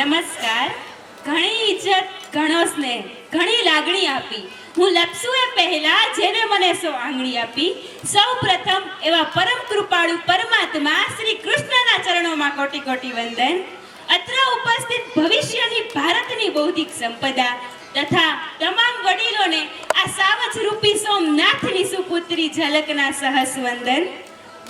નમસ્કાર. ઘણી ઇજ્જત, ઘણો સ્નેહ, ઘણી લાગણી આપી. હું લપસું એ પહેલા જેને મને સો આંગળી આપી, સૌ પ્રથમ એવા પરમ કૃપાળુ પરમાત્મા શ્રી કૃષ્ણના ચરણોમાં કોટી કોટી વંદન. અત્ર ઉપસ્થિત ભવિષ્યની ભારતની બૌદ્ધિક સંપદા તથા તમામ વડીલોને આ સાવજ રૂપી સોમનાથની સુપુત્રી ઝલકના સહસ વંદન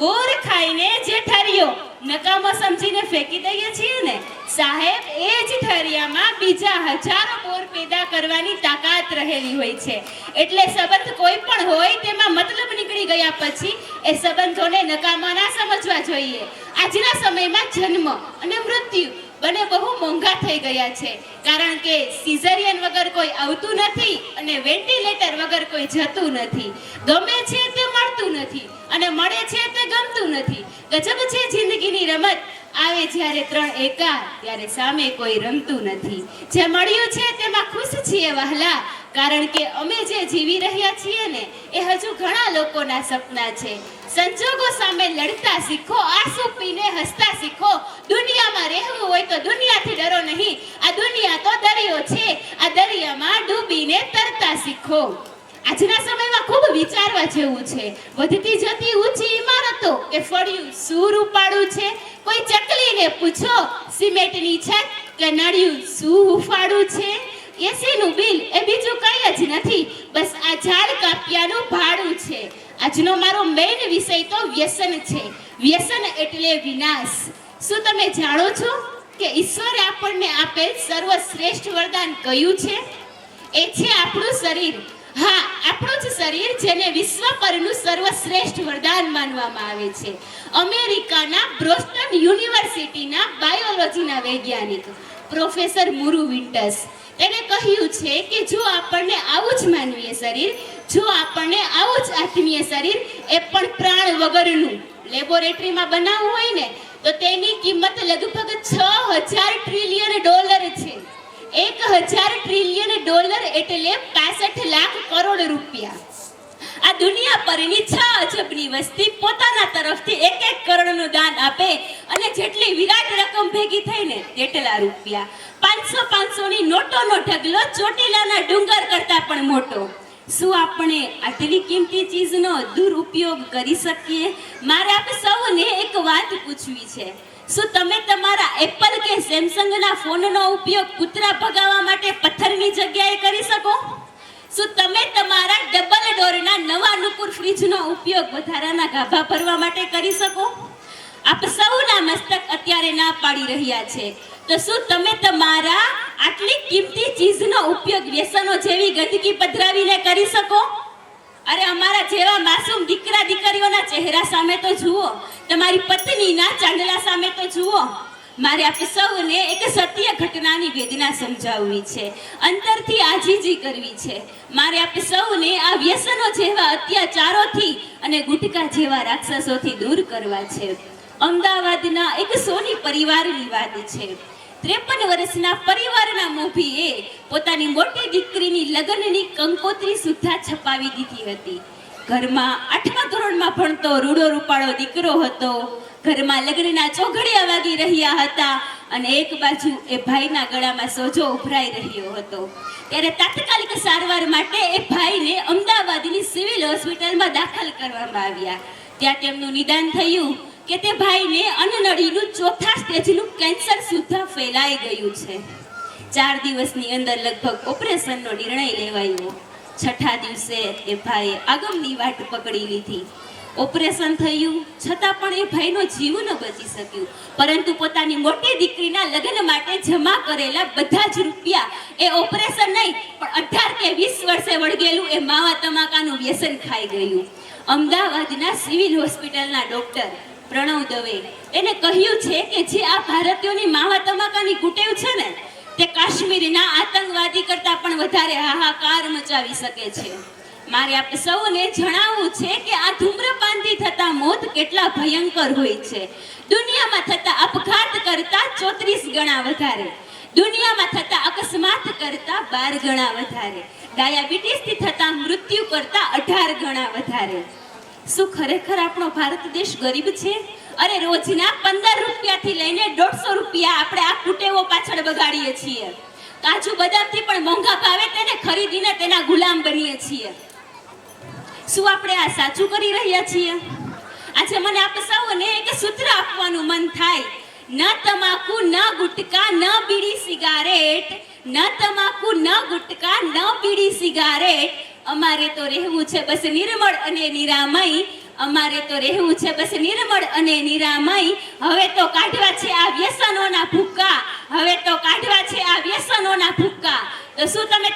બોર ખાઈને જે ઠરિયો નકામો સમજીને ફેંકી દઈએ છીએ ને? સાહેબ, એ જ ઠરિયામાં બીજા હજારો બોર પેદા કરવાની તાકાત રહેલી હોય છે. એટલે સંબંધ કોઈ પણ હોય તેમાં મતલબ નીકળી ગયા પછી એ સંબંધોને નકામા ના સમજવા જોઈએ. આજના સમયમાં જન્મ અને મૃત્યુ બંને બહુ મોંઘા થઈ ગયા છે. કારણ કે સિઝરિયન વગર કોઈ આવતું નથી અને વેન્ટિલેટર વગર કોઈ જતું નથી. ગમે છે તે અને મળે છે તે ગમતું નથી. ગજબ છે જિંદગીની રમત. આવે જ્યારે ત્રણ એકા ત્યારે સામે કોઈ રમતું નથી. જે મળ્યું છે તેમાં ખુશ છીએ વહલા. કારણ કે અમે જે જીવી રહ્યા છીએ ને, એ હજુ ઘણા લોકોના સપના છે. સંજોગો સામે લડતા શીખો, આંસુ પીને હસતા શીખો. દુનિયામાં રહેવું હોય તો દુનિયાથી ડરો નહીં. આ દુનિયા તો દરિયો છે. આ દરિયામાં ડૂબીને તરતા શીખો. આજના સમયમાં ખૂબ વિચારવા જેવું છે. વધતી જતી ઊંચી ઇમારતો કે ફળિયું શું રૂપાળું છે. કોઈ ચકલીને પૂછો, સિમેન્ટની છત કે નળિયું શું હુફાળું છે? એસીનું બિલ એ બીજું કંઈ જ નથી, બસ આ ઝાડ કાપ્યાનું ભાડું છે. આજનો મારો મેઇન વિષય તો વ્યસન છે. વ્યસન એટલે વિનાશ. શું તમે જાણો છો કે ઈશ્વરે આપણને આપેલ સર્વશ્રેષ્ઠ વરદાન કયું છે? એ છે આપણું શરીર. હા, આપણું જ શરીર જેને વિશ્વ પરનું સર્વશ્રેષ્ઠ વરદાન માનવામાં આવે છે. અમેરિકાના બ્રોસ્ટન યુનિવર્સિટીના બાયોલોજીના વૈજ્ઞાનિક પ્રોફેસર મુરુ વિન્ટર્સ તેને કહ્યું છે કે જો આપણને આવું જ માનવીય શરીર, જો આપણને આવું જ આત્મીય શરીર, એ પણ પ્રાણ વગરનું લેબોરેટરીમાં બનાવવું હોય ને, તો તેની કિંમત લગભગ છ હજાર ટ્રિલિયન ડોલર છે. એક હજાર ટ્રિલિયન ડોલર એટલે પાસઠ લાખ કરોડ રૂપિયા. આ દુનિયા પરની છ અજબની વસ્તી પોતાના તરફથી એક એક કરોડનું દાન આપે અને જેટલી વિરાટ રકમ ભેગી થઈ ને તેટલા રૂપિયા. પાંચસો પાંચસોની નોટોનો ઢગલો ચોટીલાના ડુંગર કરતા પણ મોટો. શું આપણે આટલી કિંમતી ચીજનો દુરુપયોગ કરી શકીએ? મારે વાત પૂછવી છે. શું તમે તમારા એપલ કે સેમસંગના ફોનનો ઉપયોગ કૂતરા ભગાવવા માટે પથ્થરની જગ્યાએ કરી શકો? શું તમે તમારા ડબલ ડોરના નવા અનુકૂળ ફ્રીજનો ઉપયોગ વધારાના ગાભા ભરવા માટે કરી શકો? આપ સૌના મસ્તક અત્યારે ના પાડી રહ્યા છે. તો શું તમે તમારા આટલી કિંમતી ચીજનો ઉપયોગ વ્યસનો જેવી ગંદકી પધરાવીને કરી શકો? અરે અમારા જેવા માસૂમ દીકરા દીકરીઓના ચહેરા સામે તો જુઓ. તમારી પત્નીના ચાંદલા સામે તો જુઓ. મારે આપ સૌને એક સત્ય ઘટનાની વેદના સમજાવવી છે. અંતરથી આજીજી કરવી છે. મારે આપ સૌને આ વ્યસનો જેવા અત્યાચારોથી અને ગુટકા જેવા રાક્ષસોથી દૂર કરવા છે. અમદાવાદના એક સોની પરિવારની વાત છે. ત્રેપન વર્ષના પરિવારના મોભીએ પોતાની મોટી દીકરીની લગ્નની કંકોત્રી સુદ્ધા છપાવી દીધી હતી. ઘરમાં આઠમા ધોરણમાં ભણતો રૂડો રૂપાળો દીકરો હતો. ઘરમાં લગ્નના ચોઘડિયા વાગી રહ્યા હતા અને એક બાજુ એ ભાઈના ગળામાં સોજો ઉભરાઈ રહ્યો હતો. ત્યારે તાત્કાલિક સારવાર માટે એ ભાઈને અમદાવાદની સિવિલ હોસ્પિટલમાં દાખલ કરવામાં આવ્યા. ત્યાં તેમનું નિદાન થયું. કે તે ભાઈને અન્નનળીનું ચોથા સ્ટેજનું કેન્સર સુધા ફેલાઈ ગયું છે. ચાર દિવસની અંદર લગભગ ઓપરેશનનો નિર્ણય લેવાયો. છઠ્ઠા દિવસે એ ભાઈએ આગમની વાટ પકડી લીધી. ઓપરેશન થયું, છતાં પણ એ ભાઈનો જીવ ન બચી શક્યું. પરંતુ પોતાની મોટી દીકરીના લગ્ન માટે જમા કરેલા બધા જ રૂપિયા એ ઓપરેશન નહીં, પણ અઢાર કે વીસ વર્ષે વળગેલું એ માવા તમાકાનું વ્યસન ખાઈ ગયું. અમદાવાદના સિવિલ હોસ્પિટલના ડોક્ટર પ્રણવ દવે. એને કહ્યું છે કે જે આ ભારતીયોની માવા તમાકાની કુટેવ છે ને, તે કાશ્મીરના આતંકવાદી કરતા પણ વધારે હાહાકાર મચાવી શકે છે. મારે આપ સૌને જણાવવું છે કે આ ધૂમ્રપાનથી થતા મોત કેટલા ભયંકર હોય છે. દુનિયામાં થતા અપઘાત કરતા ચોત્રીસ ગણા વધારે. દુનિયામાં થતા અકસ્માત કરતા બાર ગણા વધારે. ડાયાબિટીસથી થતા મૃત્યુ કરતા અઢાર ગણા વધારે. શું ખરેખર આપણો ભારત દેશ ગરીબ છે? અરે, રોજના પંદર રૂપિયાથી લઈને દોઢસો રૂપિયા આપણે આ કુટેવો પાછળ બગાડીએ છીએ. કાજુ બદામથી પણ મોંઘા ભાવે તેને ખરીદીને તેના ગુલામ બનીએ છીએ. શું આપણે આ સાચું કરી રહ્યા છીએ? આજે મને આપ સૌને એક સૂત્ર આપવાનું મન થાય. ન તમાકુ, ન ગુટકા, ન બીડી સિગારેટ. ન તમાકુ, ન ગુટકા, ન બીડી સિગારેટ. અમારે તો રહેવું છે બસ નિર્મળ અને નિરામય. અમારે તો રહેવું છે બસ નિર્મળ અને નિરામય. હવે તો કાઢવા છે આ વ્યસનોના ભૂક્કા. હવે તો કાઢવા છે આ વ્યસનોના ભૂક્કા. તો શું તમે